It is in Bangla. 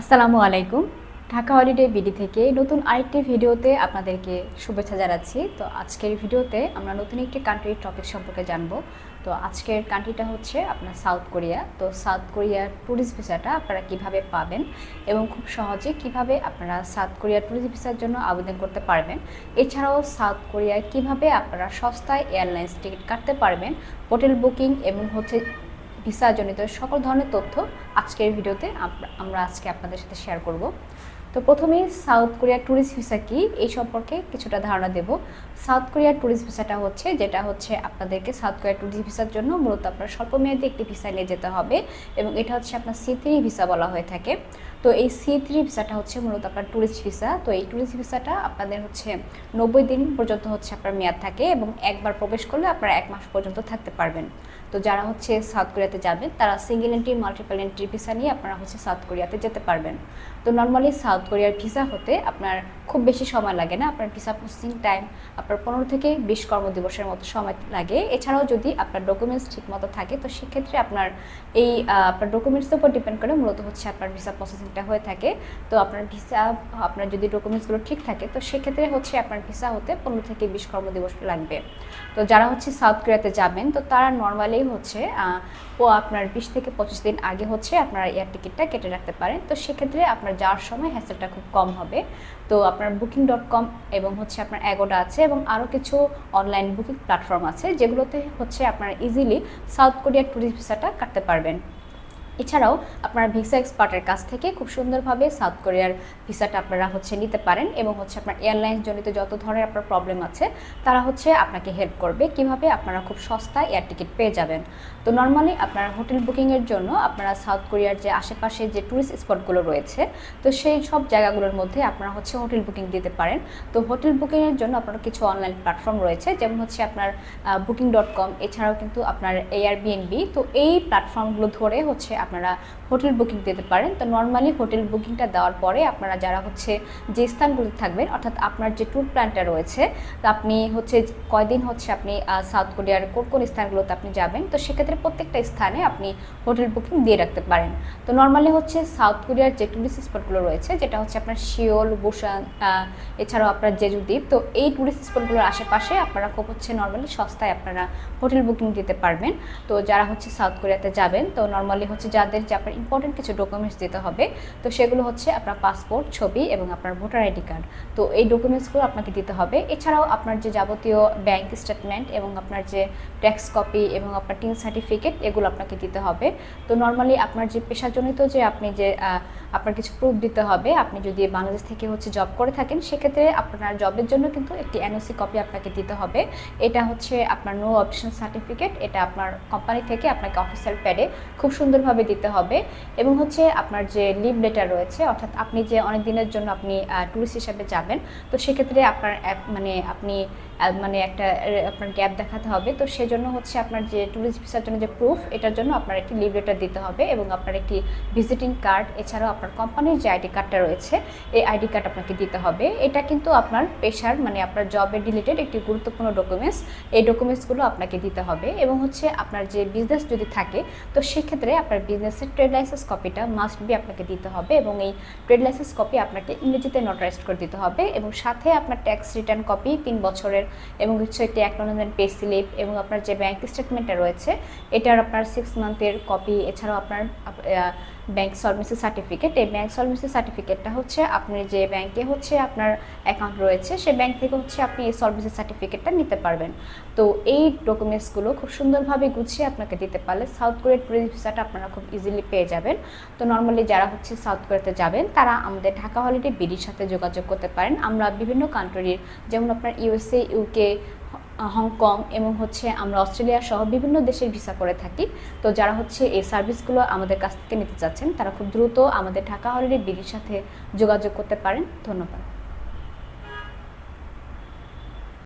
আসসালামু আলাইকুম। ঢাকা হলিডে বিডি থেকে নতুন আরেকটি ভিডিওতে আপনাদেরকে শুভেচ্ছা জানাচ্ছি। তো আজকের ভিডিওতে আমরা নতুন একটি কান্ট্রির টপিক সম্পর্কে জানব। তো আজকের কান্ট্রিটা হচ্ছে আপনার সাউথ কোরিয়া তো সাউথ কোরিয়ার ট্যুরিস্ট ভিসাটা আপনারা কীভাবে পাবেন এবং খুব সহজে কীভাবে আপনারা সাউথ কোরিয়ার ট্যুরিস্ট ভিসার জন্য আবেদন করতে পারবেন? এছাড়াও সাউথ কোরিয়ায় কীভাবে আপনারা সস্তায় এয়ারলাইন্স টিকিট কাটতে পারবেন? হোটেল বুকিং এবং হচ্ছে ভিসা জনিত সকল ধরনের তথ্য আজকের ভিডিওতে আমরা আজকে আপনাদের সাথে শেয়ার করব। তো প্রথমেই সাউথ কোরিয়ার ট্যুরিস্ট ভিসা কি? এই সম্পর্কে কিছুটা ধারণা দেব। সাউথ কোরিয়ার ট্যুরিস্ট ভিসাটা হচ্ছে, যেটা হচ্ছে আপনাদেরকে সাউথ কোরিয়ার ট্যুরিস্ট ভিসার জন্য মূলত আপনার স্বল্পমেয়াদী একটি ভিসা নিয়ে যেতে হবে এবং এটা হচ্ছে আপনার সি থ্রি ভিসা বলা হয়ে থাকে। তো এই সি থ্রি ভিসাটা হচ্ছে মূলত আপনার ট্যুরিস্ট ভিসা তো এই ট্যুরিস্ট ভিসাটা আপনাদের হচ্ছে নব্বই দিন পর্যন্ত হচ্ছে আপনার মেয়াদ থাকে এবং একবার প্রবেশ করলে আপনারা এক মাস পর্যন্ত থাকতে পারবেন। তো যারা হচ্ছে সাউথ কোরিয়াতে যাবেন, তারা single entry multiple entry visa নিয়ে আপনারা হচ্ছে সাউথ কোরিয়াতে যেতে পারবেন। তো নর্মালি সাউথ কোরিয়ার ভিসা হতে আপনার খুব বেশি সময় লাগে না, আপনার ভিসা প্রসেসিং টাইম আপনার পনেরো থেকে বিশ কর্মদিবসের মতো সময় লাগে। এছাড়াও যদি আপনার ডকুমেন্টস ঠিক মতো থাকে, তো সেক্ষেত্রে আপনার এই আপনার ডকুমেন্টসের উপর ডিপেন্ড করে মূলত হচ্ছে আপনার ভিসা প্রসেসিংটা হয়ে থাকে। তো আপনার ভিসা আপনার যদি ডকুমেন্টসগুলো ঠিক থাকে, তো সেক্ষেত্রে হচ্ছে আপনার ভিসা হতে পনেরো থেকে বিশ কর্মদিবস লাগবে। তো যারা হচ্ছে সাউথ কোরিয়াতে যাবেন, তো তারা নর্মালি হচ্ছে ও আপনার বিশ থেকে পঁচিশ দিন আগে হচ্ছে আপনার এয়ার টিকিটটা কেটে রাখতে পারেন। তো সেক্ষেত্রে আপনার যাওয়ার সময় হ্যাসেলটা খুব কম হবে। তো আপনার বুকিং ডট কম এবং হচ্ছে আপনার অ্যাগোডা আছে এবং আরও কিছু অনলাইন বুকিং প্ল্যাটফর্ম আছে যেগুলোতে হচ্ছে আপনার ইজিলি সাউথ কোরিয়ার ট্যুরিস্ট ভিসাটা কাটতে পারবেন। এছাড়াও আপনারা ভিসা এক্সপার্টের কাছ থেকে খুব সুন্দরভাবে সাউথ কোরিয়ার ভিসাটা আপনারা হচ্ছে নিতে পারেন এবং হচ্ছে আপনার এয়ারলাইন্স জনিত যত ধরনের আপনার প্রবলেম আছে, তারা হচ্ছে আপনাকে হেল্প করবে। কীভাবে? আপনারা খুব সস্তায় এয়ার টিকিট পেয়ে যাবেন। তো নর্মালি আপনার হোটেল বুকিংয়ের জন্য আপনারা সাউথ কোরিয়ার যে আশেপাশে যে ট্যুরিস্ট স্পটগুলো রয়েছে, তো সেই সব জায়গাগুলোর মধ্যে আপনারা হচ্ছে হোটেল বুকিং দিতে পারেন। তো হোটেল বুকিংয়ের জন্য আপনার কিছু অনলাইন প্ল্যাটফর্ম রয়েছে, যেমন হচ্ছে আপনার বুকিং ডট কম এছাড়াও কিন্তু আপনার এয়ারবিএনবি তো এই প্ল্যাটফর্মগুলো ধরে হচ্ছে আপনারা হোটেল বুকিং দিতে পারেন। তো নর্মালি হোটেল বুকিংটা দেওয়ার পরে আপনারা যারা হচ্ছে যে স্থানগুলোতে থাকবেন, অর্থাৎ আপনার যে ট্যুর প্ল্যানটা রয়েছে, তো আপনি হচ্ছে কয়দিন হচ্ছে আপনি সাউথ কোরিয়ার কোন কোন স্থানগুলোতে আপনি যাবেন, তো সেক্ষেত্রে প্রত্যেকটা স্থানে আপনি হোটেল বুকিং দিয়ে রাখতে পারেন। তো নর্মালি হচ্ছে সাউথ কোরিয়ার যে টুরিস্ট স্পটগুলো রয়েছে, যেটা হচ্ছে আপনার শিওল বুসান এছাড়াও আপনার জেজু দ্বীপ তো এই টুরিস্ট স্পটগুলোর আশেপাশে আপনারা খুব হচ্ছে নর্মালি সস্তায় আপনারা হোটেল বুকিং দিতে পারবেন। তো যারা হচ্ছে সাউথ কোরিয়াতে যাবেন, তো নর্মালি হচ্ছে যাদের যে আপনার ইম্পর্টেন্ট কিছু ডকুমেন্টস দিতে হবে, তো সেগুলো হচ্ছে আপনার পাসপোর্ট ছবি এবং আপনার ভোটার আইডি কার্ড তো এই ডকুমেন্টসগুলো আপনাকে দিতে হবে। এছাড়াও আপনার যে যাবতীয় ব্যাংক স্টেটমেন্ট এবং আপনার যে ট্যাক্স কপি এবং আপনার টিন সার্টিফিকেট এগুলো আপনাকে দিতে হবে। তো নর্মালি আপনার যে পেশাজনিত যে আপনি যে আপনার কিছু প্রুফ দিতে হবে, আপনি যদি বাংলাদেশ থেকে হচ্ছে জব করে থাকেন, সেক্ষেত্রে আপনার জবের জন্য কিন্তু একটি এনওসি কপি আপনাকে দিতে হবে। এটা হচ্ছে আপনার নো অপশন সার্টিফিকেট এটা আপনার কোম্পানি থেকে আপনাকে অফিসিয়াল প্যাডে খুব সুন্দরভাবে দিতে হবে এবং হচ্ছে আপনার যে লিভ লেটার রয়েছে, অর্থাৎ আপনি যে অনেক দিনের জন্য আপনি ট্যুরিস্ট হিসাবে যাবেন, তো সেক্ষেত্রে আপনার মানে আপনি মানে একটা আপনার গ্যাপ দেখাতে হবে। তো সেজন্য হচ্ছে আপনার যে ট্যুরিস্ট ভিসার জন্য যে প্রুফ এটার জন্য আপনার একটি লিভ লেটার দিতে হবে এবং আপনার একটি ভিজিটিং কার্ড এছাড়াও আপনার কোম্পানির যে আইডি কার্ডটা রয়েছে, এই আইডি কার্ড আপনাকে দিতে হবে। এটা কিন্তু আপনার পেশার মানে আপনার জবের রিলেটেড একটি গুরুত্বপূর্ণ ডকুমেন্টস এই ডকুমেন্টসগুলো আপনাকে দিতে হবে এবং হচ্ছে আপনার যে বিজনেস যদি থাকে, তো সেক্ষেত্রে আপনার বিজনেসের ট্রেড লাইসেন্স কপিটা মাস্ট বি আপনাকে দিতে হবে এবং এই ট্রেড লাইসেন্স কপি আপনাকে ইংরেজিতে নোটারাইজ করে দিতে হবে এবং সাথে আপনার ট্যাক্স রিটার্ন কপি তিন বছরের এবং হচ্ছে একটি অ্যাকনোলজমেন্ট পে স্লিপ এবং আপনার যে ব্যাংক স্টেটমেন্টটা রয়েছে, এটার আপনার সিক্স মান্থের কপি এছাড়াও আপনার ব্যাংক সলভেন্সি সার্টিফিকেট এই ব্যাংক সলভেন্সি সার্টিফিকেটটা হচ্ছে আপনি যে ব্যাংকে হচ্ছে আপনার অ্যাকাউন্ট রয়েছে সেই ব্যাংক থেকে হচ্ছে আপনি এই সলভেন্সি সার্টিফিকেটটা নিতে পারবেন। তো এই ডকুমেন্টসগুলো খুব সুন্দরভাবে গুছিয়ে আপনাকে দিতে পারলে সাউথ কোরিয়ার ট্যুরিস্ট ভিসাটা আপনারা খুব ইজিলি পেয়ে যাবেন। তো নর্মালি যারা হচ্ছে সাউথ কোরিয়াতে যাবেন, তারা আমাদের ঢাকা হলিডে বিডির সাথে যোগাযোগ করতে পারেন। আমরা বিভিন্ন কান্ট্রির যেমন আপনার ইউএসএ ইউকে হংকং এবং হচ্ছে আমরা অস্ট্রেলিয়া সহ বিভিন্ন দেশের ভিসা করে থাকি। তো যারা হচ্ছে এই সার্ভিসগুলো আমাদের কাছ থেকে নিতে চাচ্ছেন, তারা খুব দ্রুত আমাদের ঢাকা হলিডে বিডির সাথে যোগাযোগ করতে পারেন। ধন্যবাদ।